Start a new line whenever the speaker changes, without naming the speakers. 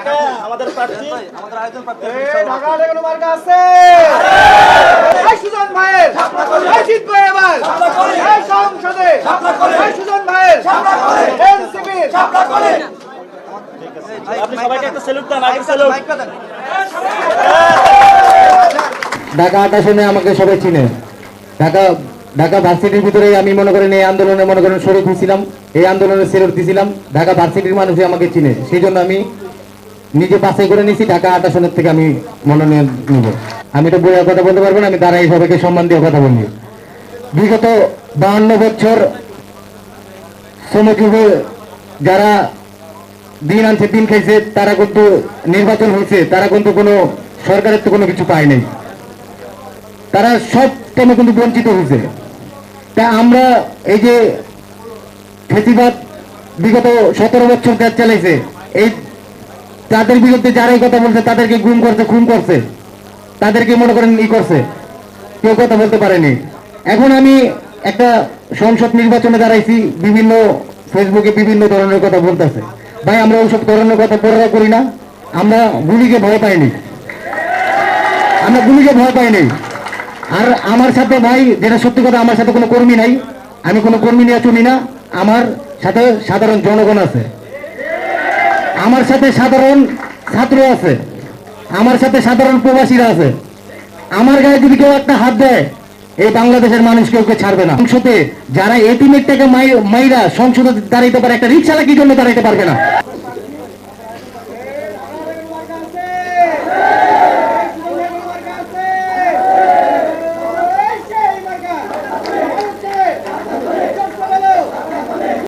থেকে আমাদের প্রার্থী।
আমাদের আয়োজন প্রাপ্ত
ঢাকা কোনো মার্কা আছে। সুজন ভাইয়ের। এই জিতবে এবার। সংসদে। সুজন ভাইয়ের। এনসিপির।
আপনি সবাইকে একটা স্যালুট দেন আগে স্যালুট
ঢাকা আট আমাকে সবাই চিনে। ঢাকা ঢাকা ভার্সিটির ভিতরে আমি মনে করেন এই আন্দোলনে মনে করেন শরীর দিয়েছিলাম এই আন্দোলনে সেলুট দিয়েছিলাম ঢাকা ভার্সিটির মানুষই আমাকে চিনে। সেই জন্য আমি নিজে বাছাই করে নিয়েছি ঢাকা আট আসনের থেকে আমি মনোনয়ন নিব। আমি তো বইয়া কথা বলতে পারব না, আমি দাঁড়াই সবাইকে সম্মান দিয়ে কথা বলি। বিগত বাহান্ন বছর শ্রমজীবী যারা দিন আনছে, দিন খাইছে, তারা কিন্তু নির্বাচন হয়েছে, তারা কিন্তু কোনো সরকারের তো কোনো কিছু পায় নাই। তারা সব টাইমে কিন্তু বঞ্চিত হয়েছে। তা আমরা এই যে ফেসিবাদ বিগত সতেরো বছর দেশ চালাইছে, এই তাদের বিরুদ্ধে যারাই কথা বলছে, তাদেরকে গুম করছে, খুন করছে। তাদেরকে মনে করেন ই করছে। কেউ কথা বলতে পারেনি। এখন আমি একটা সংসদ নির্বাচনে দাঁড়াইছি, বিভিন্ন ফেসবুকে বিভিন্ন ধরনের কথা বলতেছে। ভাই, আমরা ওইসব ধরনের কথা পড়া করি না। আমরা গুলিকে ভয় পাইনি। আমরা গুলিকে ভয় পাইনি। আর আমার সাথে ভাই, যেটা সত্যি কথা, আমার সাথে কোনো কর্মী নাই। আমি কোনো কর্মী নিয়ে চলি না। আমার সাথে সাধারণ জনগণ আছে। আমার সাথে সাধারণ ছাত্র আছে। আমার সাথে সাধারণ প্রবাসীরা আছে। আমার গায়ে যদি কেউ একটা হাত দেয়, এই বাংলাদেশের মানুষ কেউ ছাড়বে না। সংসদে যারা এটিমের থেকে মাইরা সংসদে দাঁড়াইতে পারে, একটা রিক্সালা কি জন্য দাঁড়াইতে পারবে না?